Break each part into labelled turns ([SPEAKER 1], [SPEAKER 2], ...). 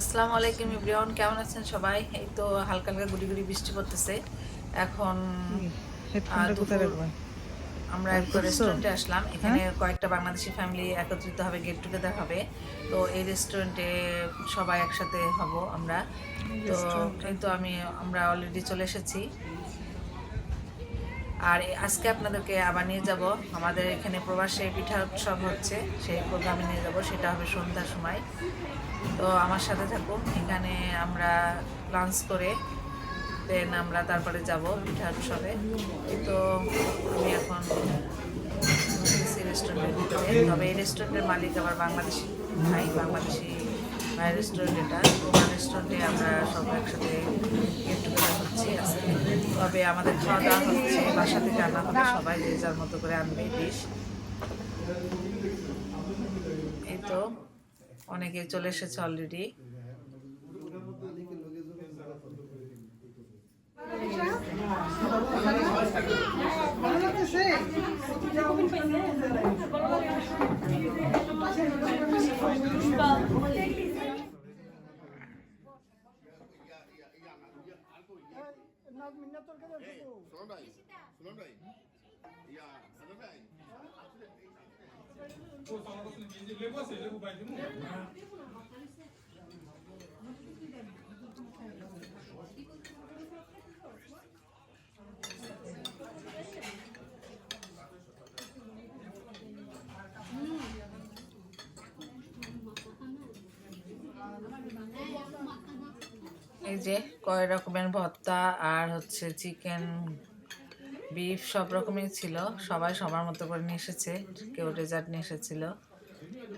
[SPEAKER 1] আসসালামু আলাইকুম ইব্রিয়ন কেমন আছেন সবাই? এই তো হালকা হালকা গুড়ি গুড়ি বৃষ্টি পড়তেছে। এখন আমরা একটা রেস্টুরেন্টে আসলাম। এখানে কয়েকটা বাংলাদেশি ফ্যামিলি একত্রিত হবে গেট টুগেদার হবে। তো এই রেস্টুরেন্টে সবাই একসাথে হব আমরা। তো এই তো আমি আমরা অলরেডি চলে এসেছি। আর আজকে আপনাদেরকে আবার নিয়ে যাব। আমাদের এখানে প্রবাসে পিঠা উৎসব হচ্ছে, সেই প্রোগ্রামে নিয়ে যাব, সেটা হবে সন্ধ্যার সময়। তো আমার সাথে থাকুন, এখানে আমরা লাঞ্চ করে দেন আমরা তারপরে যাব পিঠা উৎসবে তো আমি এখন রেস্টুরেন্টের ভিতরে। তবে এই রেস্টুরেন্টের মালিক আবার বাংলাদেশি ভাই, বাংলাদেশি ভাই রেস্টুরেন্ট এটা। ওনার রেস্টুরেন্টে আমরা সব একসাথে গেট টুগেদার হচ্ছি তবে আমাদের খাওয়া দাওয়া হচ্ছে, বাসা থেকে আনা হবে সবাই, যে যার মতো করে আনবে ডিশ এই তো, অনেকে চলে এসেছে অলরেডি
[SPEAKER 2] নাক মিন্না তোর কাছে শুধু শুনুন ভাই শুনুন ভাই। ইয়া শুনুন ভাই। ও সামনে তো নিয়ে যে আছে লেবু ভাই দিমু
[SPEAKER 1] এই যে কয় রকমের ভর্তা আর হচ্ছে চিকেন বিফ সব রকমই ছিল। সবাই সবার মতো করে নিয়ে এসেছে। কেউ ডেজার্ট নিয়ে এসেছিল।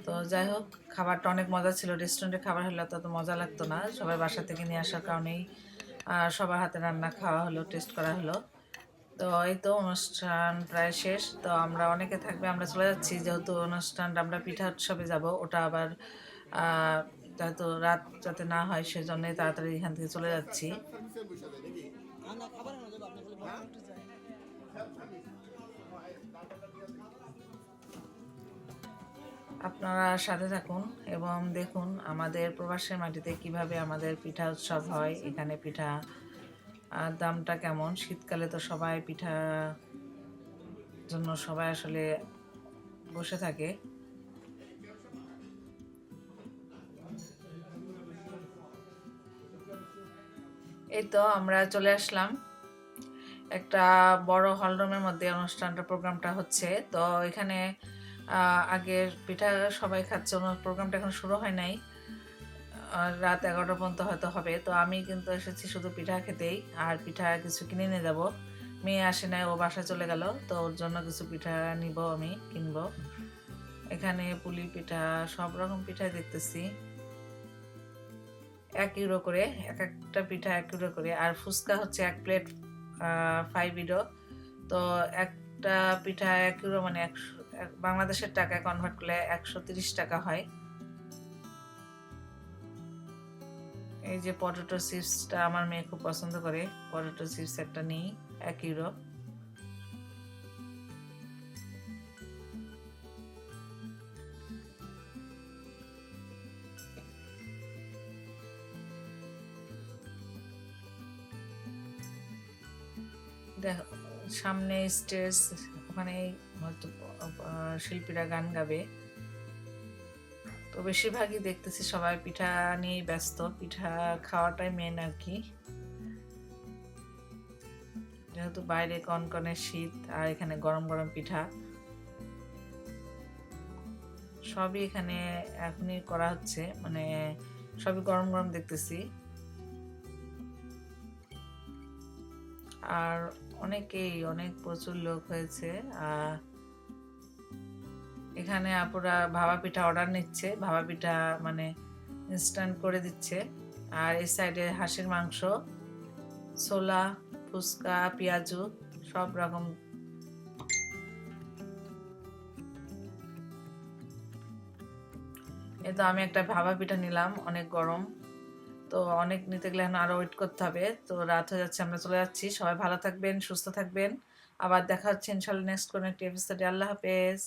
[SPEAKER 1] তো যাই হোক, খাবারটা অনেক মজা ছিল। রেস্টুরেন্টে খাবার হলে তত মজা লাগতো না। সবাই বাসা থেকে নিয়ে আসার কারণেই সবার হাতে রান্না খাওয়া হলো টেস্ট করা হলো। তো এই তো অনুষ্ঠান প্রায় শেষ। তো আমরা অনেকে থাকবে, আমরা চলে যাচ্ছি। যেহেতু অনুষ্ঠানটা আমরা পিঠা উৎসবে যাব, ওটা আবার যেহেতু রাত যাতে না হয় সেজন্য তাড়াতাড়ি এখান থেকে চলে যাচ্ছি। আপনারা সাথে থাকুন এবং দেখুন আমাদের প্রবাসের মাটিতে কীভাবে আমাদের পিঠা উৎসব হয়। এখানে পিঠা আর দামটা কেমন? শীতকালে তো সবাই পিঠা জন্য সবাই আসলে বসে থাকে। এই তো আমরা চলে আসলাম। একটা বড় হলরুমের মধ্যে অনুষ্ঠানটা, প্রোগ্রামটা হচ্ছে। তো এখানে আগের পিঠা সবাই খাচ্ছে প্রোগ্রামটা এখন শুরু হয় নাই। রাত এগারোটা পর্যন্ত হয়তো হবে। তো আমি কিন্তু এসেছি শুধু পিঠা খেতেই, আর পিঠা কিছু কিনে নিয়ে যাব। মেয়ে আসে নাই, ও বাসায় চলে গেল। তো ওর জন্য কিছু পিঠা নিব আমি, কিনবো। এখানে পুলি পিঠা, সব রকম পিঠাই দেখতেছি। এক ইউরো করে, এক একটা পিঠা এক ইউরো করে। আর ফুচকা হচ্ছে এক প্লেট ফাইভ ইউরো তো একটা পিঠা এক ইউরো মানে একশো, এক- বাংলাদেশের টাকায় কনভার্ট করলে একশো তিরিশ টাকা হয়। এই যে পটেটো চিপসটা আমার মেয়ে খুব পছন্দ করে। পটেটো চিপস একটা নিই, এক ইউরো। সামনে স্টেজ ওখানে হয়তো শিল্পীরা গান গাবে। তো বেশিরভাগই দেখতেছি সবাই পিঠা নিয়েই ব্যস্ত। পিঠা খাওয়াটাই মেন আর কি। যেহেতু বাইরে কনকনে শীত, আর এখানে গরম গরম পিঠা। সবই এখানে এখনই করা হচ্ছে মানে সবই গরম গরম দেখতেছি। আর অনেকেই, অনেক প্রচুর লোক হয়েছে এখানে আপুরা ভাবা পিঠা অর্ডার নিচ্ছে ভাবা পিঠা মানে ইনস্ট্যান্ট করে দিচ্ছে। আর এই সাইডে হাঁসের মাংস, ছোলা, ফুচকা, পেঁয়াজু, সব রকম। এই তো আমি একটা ভাবা পিঠা নিলাম, অনেক গরম। তো অনেক নিতে গেলে এখন আরও ওয়েট করতে হবে। তো রাত হয়ে যাচ্ছে, আমরা চলে যাচ্ছি। সবাই ভালো থাকবেন, সুস্থ থাকবেন। আবার দেখা হচ্ছে ইনশাল্লাহ নেক্সট কোনো একটি এপিসোডে আল্লাহ হাফেজ।